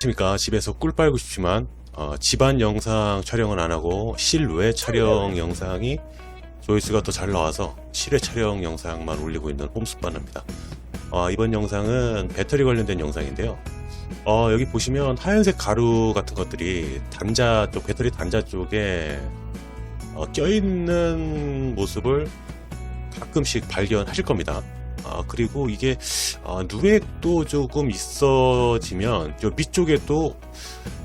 안녕하십니까. 집에서 꿀 빨고 싶지만 어, 집안 영상 촬영은 안 하고 실외 촬영 영상이 조회수가 더 잘 나와서 실외 촬영 영상만 올리고 있는 홈스파너입니다. 어, 이번 영상은 배터리 관련된 영상인데요. 어, 여기 보시면 하얀색 가루 같은 것들이 단자 쪽 배터리 단자 쪽에 어, 껴있는 모습을 가끔씩 발견하실 겁니다 아, 그리고 이게 아, 누액도 조금 있어지면 저 밑쪽에 또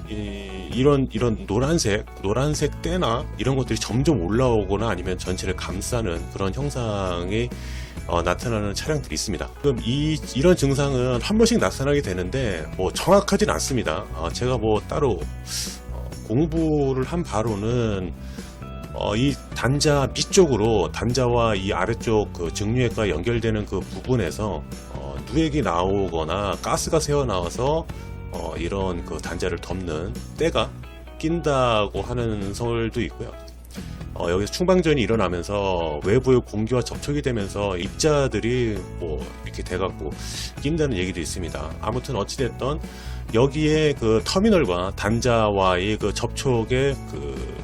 이, 이런 이런 노란색 노란색 때나 이런 것들이 점점 올라오거나 아니면 전체를 감싸는 그런 형상이 어, 나타나는 차량들이 있습니다. 그럼 이 이런 증상은 한 번씩 나타나게 되는데 뭐 정확하진 않습니다. 어, 제가 뭐 따로 어, 공부를 한 바로는 어, 이 단자 밑쪽으로 단자와 이 아래쪽 그 증류액과 연결되는 그 부분에서 어, 누액이 나오거나 가스가 새어 나와서 어, 이런 그 단자를 덮는 때가 낀다고 하는 설도 있고요. 어, 여기서 충방전이 일어나면서 외부의 공기와 접촉이 되면서 입자들이 뭐 이렇게 돼갖고 낀다는 얘기도 있습니다. 아무튼 어찌됐던 여기에 그 터미널과 단자와의 그 접촉에 그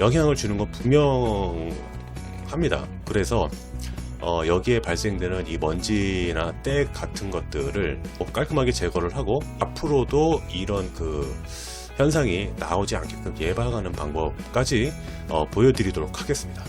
영향을 주는 건 분명합니다. 그래서 어, 여기에 발생되는 이 먼지나 때 같은 것들을 뭐 깔끔하게 제거를 하고 앞으로도 이런 그 현상이 나오지 않게끔 예방하는 방법까지 어, 보여드리도록 하겠습니다.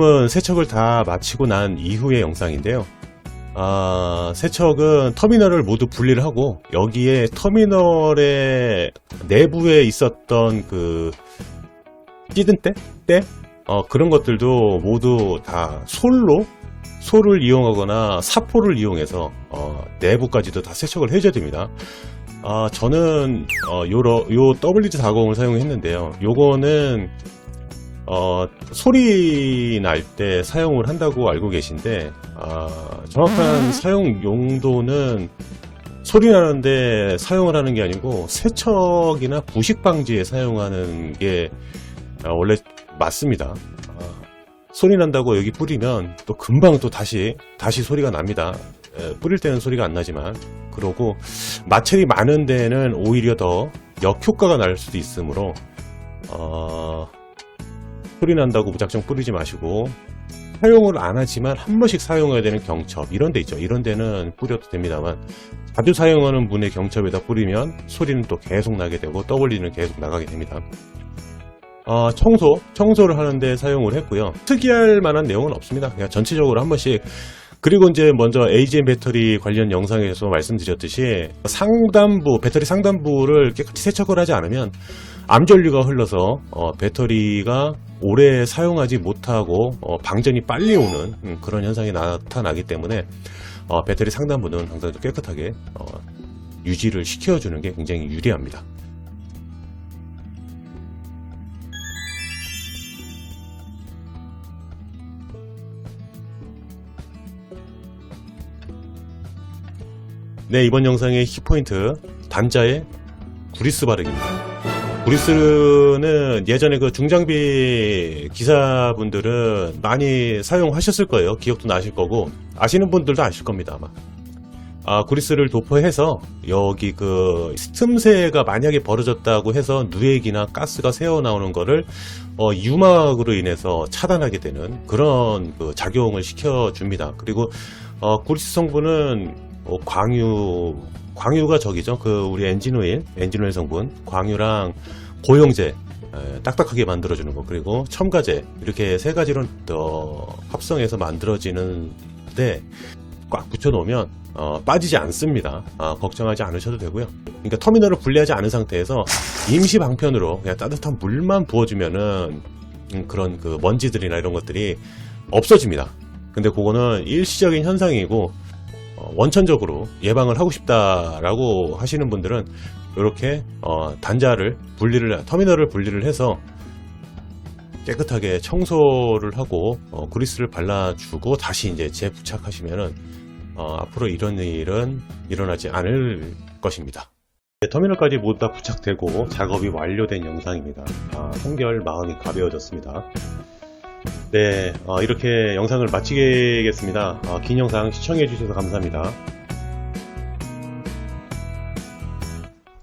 지금은 세척을 다 마치고 난 이후의 영상인데요. 아, 세척은 터미널을 모두 분리를 하고 여기에 터미널의 내부에 있었던 그 찌든 때? 때? 어, 그런 것들도 모두 다 솔로 솔을 이용하거나 사포를 이용해서 어, 내부까지도 다 세척을 해줘야 됩니다. 아, 저는 어, 요러, 요 WD40을 사용했는데요. 요거는 어, 소리 날 때 사용을 한다고 알고 계신데, 아, 정확한 사용 용도는 소리 나는데 사용을 하는 게 아니고, 세척이나 부식 방지에 사용하는 게 아, 원래 맞습니다. 아, 소리 난다고 여기 뿌리면 또 금방 또 다시, 다시 소리가 납니다. 에, 뿌릴 때는 소리가 안 나지만, 그러고 마찰이 많은 데는 오히려 더 역효과가 날 수도 있으므로, 어, 소리 난다고 무작정 뿌리지 마시고 사용을 안 하지만 한 번씩 사용해야 되는 경첩 이런 데 있죠. 이런 데는 뿌려도 됩니다만 자주 사용하는 분의 경첩에다 뿌리면 소리는 또 계속 나게 되고 떠올리는 계속 나가게 됩니다. 어, 청소 청소를 하는데 사용을 했고요. 특이할 만한 내용은 없습니다. 그냥 전체적으로 한 번씩 그리고 이제 먼저 AGM 배터리 관련 영상에서 말씀드렸듯이 상단부 배터리 상단부를 깨끗이 세척을 하지 않으면 암전류가 흘러서 어, 배터리가 오래 사용하지 못하고 어, 방전이 빨리 오는 음, 그런 현상이 나타나기 때문에 어, 배터리 상단부는 항상 좀 깨끗하게 어, 유지를 시켜주는 게 굉장히 유리합니다. 네, 이번 영상의 키포인트 단자의 구리스 바르기입니다. 구리스는 예전에 그 중장비 기사분들은 많이 사용하셨을 거예요. 기억도 나실 거고 아시는 분들도 아실 겁니다 아마. 아, 구리스를 도포해서 여기 그 틈새가 만약에 벌어졌다고 해서 누액이나 가스가 새어 나오는 거를 어, 유막으로 인해서 차단하게 되는 그런 그 작용을 시켜줍니다. 그리고 어, 구리스 성분은 어, 광유 광유가 저기죠. 그 우리 엔진오일, 엔진오일 성분, 광유랑 고용제 에, 딱딱하게 만들어주는 거 그리고 첨가제 이렇게 세 가지로 어, 합성해서 만들어지는데 꽉 붙여놓으면 어, 빠지지 않습니다. 아, 걱정하지 않으셔도 되고요. 그러니까 터미널을 분리하지 않은 상태에서 임시 방편으로 그냥 따뜻한 물만 부어주면은 음, 그런 그 먼지들이나 이런 것들이 없어집니다. 근데 그거는 일시적인 현상이고 어, 원천적으로 예방을 하고 싶다라고 하시는 분들은 이렇게 어, 단자를 분리를 터미널을 분리를 해서 깨끗하게 청소를 하고 어, 그리스를 발라주고 다시 이제 재부착하시면은 어, 앞으로 이런 일은 일어나지 않을 것입니다. 네, 터미널까지 모두 다 부착되고 작업이 완료된 영상입니다. 아, 한결 마음이 가벼워졌습니다. 네, 어, 이렇게 영상을 마치겠습니다. 어, 긴 영상 시청해주셔서 감사합니다.